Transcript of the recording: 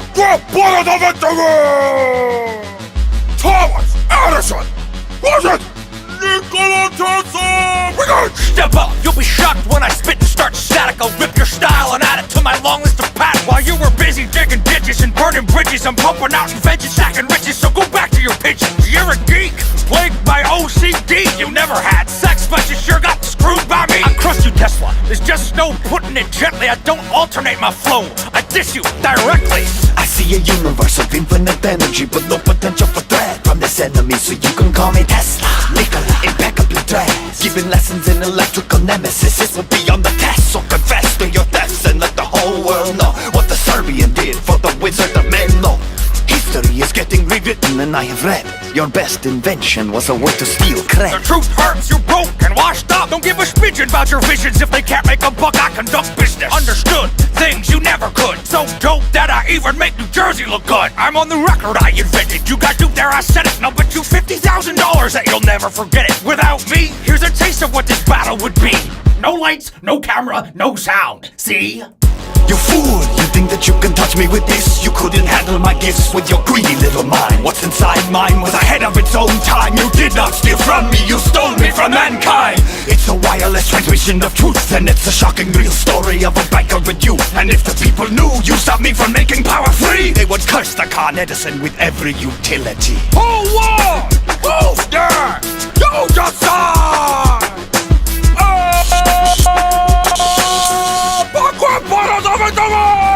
Aqua Borodovatovo! Thomas Edison! Was it Nikola Tesla? We got Step up, you'll be shocked when I spit and start static. I'll rip your style and add it to my long list of patents. While you were busy digging ditches and burning bridges, I'm pumping out inventions, stacking riches. So go back to your pigeons. You're a geek, plagued by OCD. You never had There's just no putting it gently. I don't alternate my flow. I diss you directly. I see a universe of infinite energy But no potential for threat from this enemy So you can call me Tesla Nikola, impeccably dressed Giving lessons in electrical nemesis This will be on the test So confess to your thefts And let the whole world know What the Serbian did for the Wizard of Menlo History is getting rewritten and I have read Your best invention was a way to steal credit. The truth hurts, you're broke and washed up. Don't give a smidgen about your visions if they can't make a buck. I conduct business. Understood things you never could. So dope that I even make New Jersey look good. I'm on the record, I invented. You got duped there, I said it. Now bet you fifty thousand dollars that you'll never forget it. Without me, here's a taste of what this battle would be. No lights, no camera, no sound. See? You fool! You think that you can touch me with this? You couldn't handle my gifts with your greedy little mind. What's inside mine was ahead of its own time. You did not steal from me, you stole me from mankind. Wireless transmission of truth, and it's a shocking real story of a banker with you. And if the people knew you stopped me from making power free, they would curse the Con Edison with every utility. Who won? Who's there? You decide! Oh! Aqua Borodovatovo!